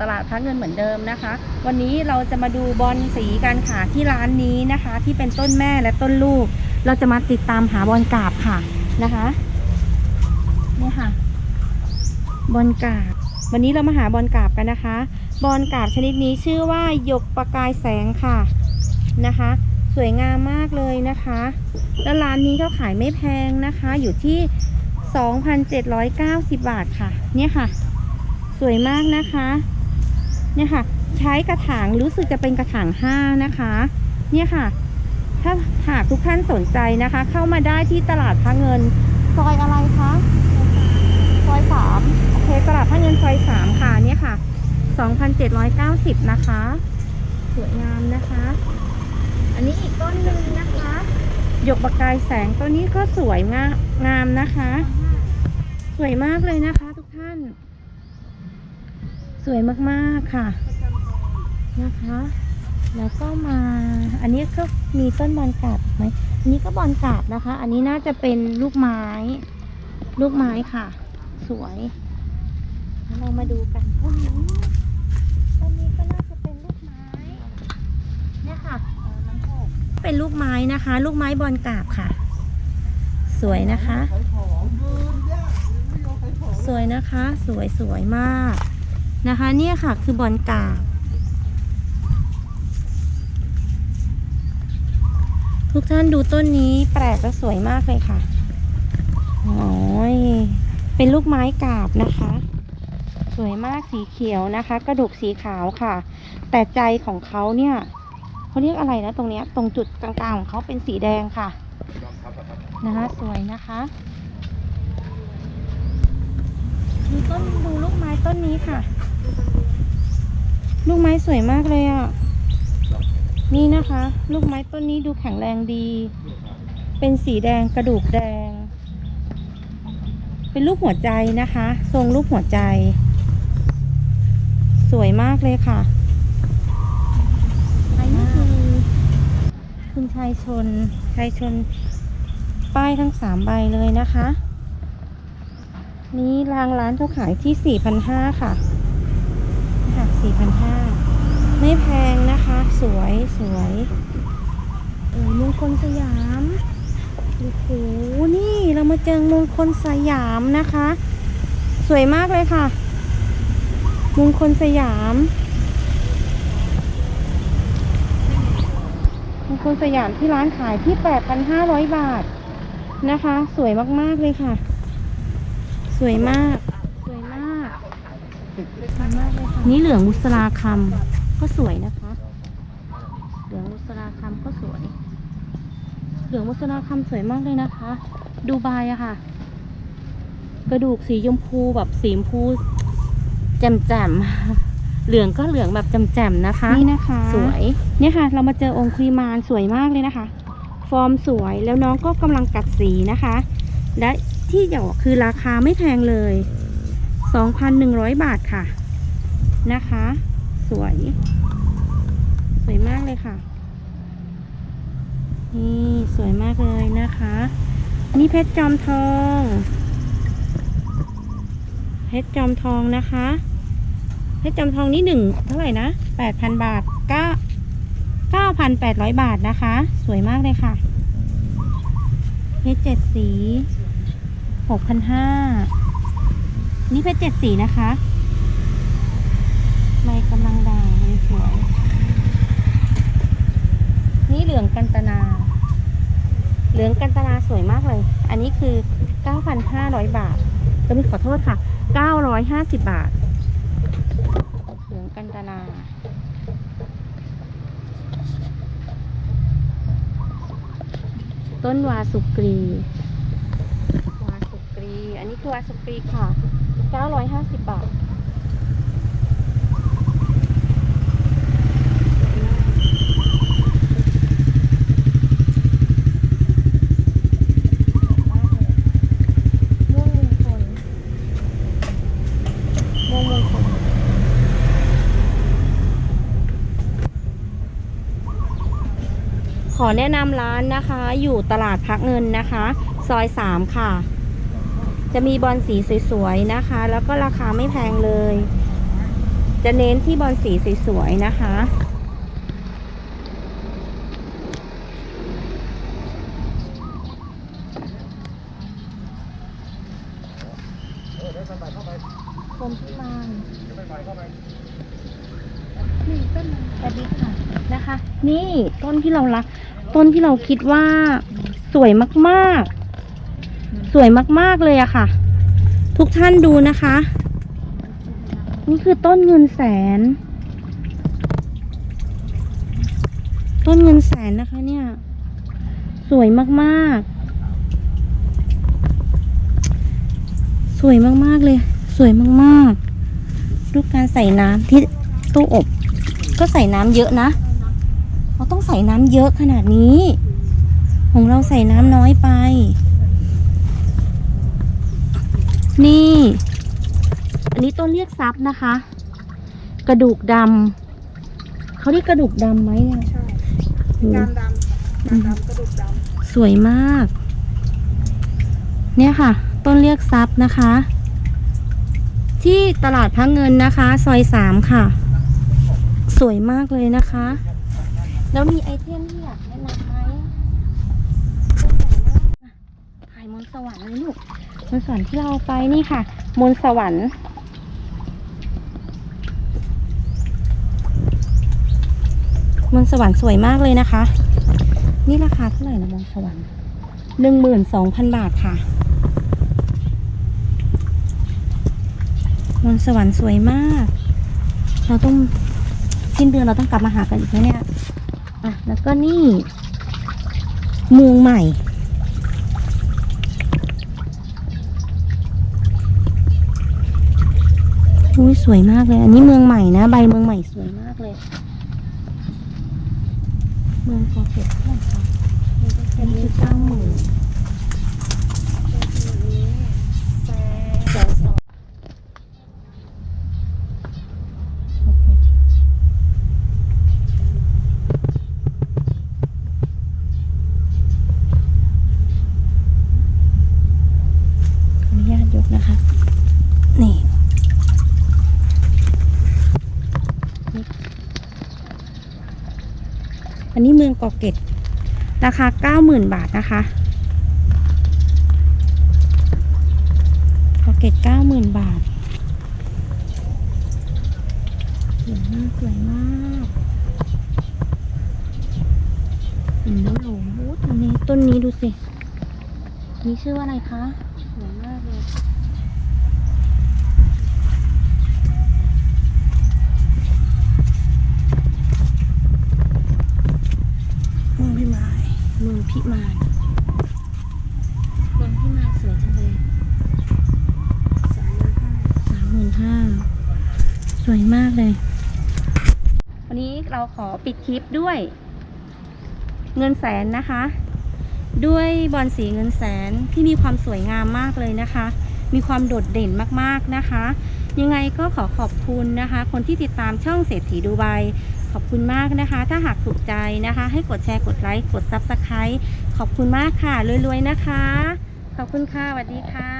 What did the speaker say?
ตลาดพระเงินเหมือนเดิมนะคะ วันนี้เราจะมาดูบอลสีกันค่ะที่ร้านนี้นะคะ ที่เป็นต้นแม่และต้นลูก เราจะมาติดตามหาบอลกาบค่ะนะคะนี่ค่ะ บอลกาบ วันนี้เรามาหาบอลกาบกันนะคะ บอลกาบชนิดนี้ชื่อว่าหยกประกายแสงค่ะนะคะ สวยงามมากเลยนะคะ แล้วร้านนี้เขาขายไม่แพงนะคะ อยู่ที่ 2,790 บาทค่ะ เนี่ยค่ะ สวยมากนะคะ เนี่ยค่ะ ใช้กระถางรู้สึกจะเป็นกระถาง5นะคะ เนี่ยค่ะ ถ้าหากทุกท่านสนใจนะคะ เข้ามาได้ที่ตลาดพระเงินซอยอะไรคะซอยสามโอเคตลาดพระเงินซอยสามค่ะเนี่ยค่ะ2,790นะคะ สวยงามนะคะ อันนี้อีกต้นหนึ่งนะคะหยกประกายแสงต้นนี้ก็สวยงามงามนะคะ สวยมากเลยนะคะ วยมากๆค่ะนะคะ แล้วก็มาอันนี้ก็มีต้นบอลกาบไหมอันนี้ก็บอลกาบนะคะ อันนี้น่าจะเป็นลูกไม้ ลูกไม้ค่ะ สวยล้วเรามาดูกันต้นนี้ต้นนี้ก็น่าจะเป็นลูกไม้เนี่ยค่ะเป็นลูกไม้นะคะ ลูกไม้บอลกาบค่ะ สวยนะคะ สวยนะคะ สวยสวยมาก นะคะ เนี่ยค่ะคือบอลกาบทุกท่านดูต้นนี้แปลกและสวยมากเลยค่ะโอ้ยเป็นลูกไม้กาบนะคะ สวยมากสีเขียวนะคะ กระดูกสีขาวค่ะ แต่ใจของเขาเนี่ยเขาเรียกอะไรนะตรงเนี้ย ตรงจุดกลางๆของเขาเป็นสีแดงค่ะนะคะสวยนะคะดูต้นดูลูกไม้ต้นนี้ค่ะ ลูกไม้สวยมากเลยอะ นี่นะคะ ลูกไม้ต้นนี้ดูแข็งแรงดี เป็นสีแดงกระดูกแดง เป็นรูปหัวใจนะคะ ทรงรูปหัวใจ สวยมากเลยค่ะอันนี้คือคุณชายชน ชายชน ป้ายทั้งสามใบเลยนะคะ นี่รางร้านเขาขายที่สี่พันห้าค่ะ สี่พันห้าไม่แพงนะคะ สวยสวยเออมงคลสยามโอ้โหนี่เรามาเจอมงคลสยามนะคะ สวยมากเลยค่ะ มงคลสยาม มงคลสยามที่ร้านขายที่ 8,500 บาทนะคะ สวยมากๆเลยค่ะ สวยมาก นี่เหลืองมุสลาคำก็สวยนะคะ เหลืองมุสลาคำก็สวย เหลืองมุสลาคำสวยมากเลยนะคะ ดูใบอะค่ะ กระดูกสีชมพูแบบสีชมพูแจ่มๆเหลืองก็เหลืองแบบแจ่มๆนะคะ นี่นะคะ สวย เนี่ยค่ะ เรามาเจอองค์ครีมานสวยมากเลยนะคะ ฟอร์มสวยแล้วน้องก็กำลังกัดสีนะคะ และที่อยากบอกคือราคาไม่แพงเลย 2,100 บาทค่ะ นะคะ สวย สวยมากเลยค่ะ นี่สวยมากเลยนะคะ นี่เพชรจอมทอง เพชรจอมทองนะคะ เพชรจอมทองนี่หนึ่งเท่าไหร่นะแปดพันบาทเก้าเก้าพันแปดร้อยบาทนะคะ สวยมากเลยค่ะเพชรเจ็ดสีหกพั นี่เพชรเจ็ดสีนะคะใบกำลังด่างสวย นี่เหลืองกันตนา เหลืองกันตนาสวยมากเลย อันนี้คือ 9,500 บาทจะมีขอโทษค่ะ 950 บาท เหลืองกันตนาต้นวาสุกรี วาสุกรี อันนี้คือวาสุกรีค่ะ 950 บาท ม่วงมงคลม่วงมงคลขอแนะนำร้านนะคะ อยู่ตลาดพักเงินนะคะ ซอยสามค่ะ จะมีบอลสีสวยๆนะคะ แล้วก็ราคาไม่แพงเลย จะเน้นที่บอลสีสวยๆนะคะชมที่มานนี่ต้นสวัสดีค่ะนะคะ นี่ต้นที่เรารัก ต้นที่เราคิดว่าสวยมากๆ สวยมากๆเลยอะค่ะ ทุกท่านดูนะคะ นี่คือต้นเงินแสน ต้นเงินแสนนะคะเนี่ย สวยมากๆ สวยมากๆเลย สวยมากๆดูการใส่น้ำที่ตู้อบ ก็ใส่น้ำเยอะนะเราต้องใส่น้ำเยอะขนาดนี้ ของเราใส่น้ำน้อยไป นี่ อันนี้ต้นเรียกซับนะคะ กระดูกดำเขาเรียกกระดูกดำไหมเนี่ยใช่โอ้งานดำงานดำกระดูกดสวยมาก เนี่ยค่ะ ต้นเรียกซับนะคะ ที่ตลาดพระเงินนะคะ ซอยสามค่ะ สวยมากเลยนะคะ แล้วมีไอเทมที่อยากแนะนำไหมถ่ายมนต์สวรรค์เลยลูก มนสวรรค์ที่เราไปนี่ค่ะมนต์สวรรค์มนต์สวรรค์สวยมากเลยนะคะ นี่ราคาเท่าไหร่นะมนต์สวรรค์หนึ่งหมื่นสองพันบาทค่ะมนต์สวรรค์สวยมาก เราต้องสิ้นเดือนเราต้องกลับมาหากันอีกนะเนี่ยอะแล้วก็นี่เมืองใหม่ อุ้ยสวยมากเลย อันนี้เมืองใหม่นะ ใบเมืองใหม่สวยมากเลย เมืองโปรเฟสเท่าไหร่คะอันนี้คือเก้าหมื่นำแซ่ แสนสองโอเคขออนุญาตยกนะคะ นี่ อันนี้เมืองกาะเกร็ดราคาเก้าหมื่นบาทนะคะกาะเกร็ดเก้าหมื่นบาทสวยมากสวยมากเห็นแล้วหลงโอ้ต้นนี้ต้นนี้ดูสิ นี่ชื่อว่าอะไรคะ สวยมากเลย เมืองพี่ไม้ เมืองพิมานเมืองพิมานสวยจังเลยสามพันห้าสามหมื่นห้าสวยมากเลย วันนี้เราขอปิดคลิปด้วย เงินแสนนะคะ ด้วยบอลสีเงินแสนที่มีความสวยงามมากเลยนะคะ มีความโดดเด่นมากๆนะคะ ยังไงก็ขอขอบคุณนะคะ คนที่ติดตามช่องเศรษฐีดูไบ ขอบคุณมากนะคะ ถ้าหากถูกใจนะคะ ให้กดแชร์กดไลค์กด s u b สไครต์ขอบคุณมากค่ะรวยๆนะคะ ขอบคุณค่ะสวัสดีค่ะ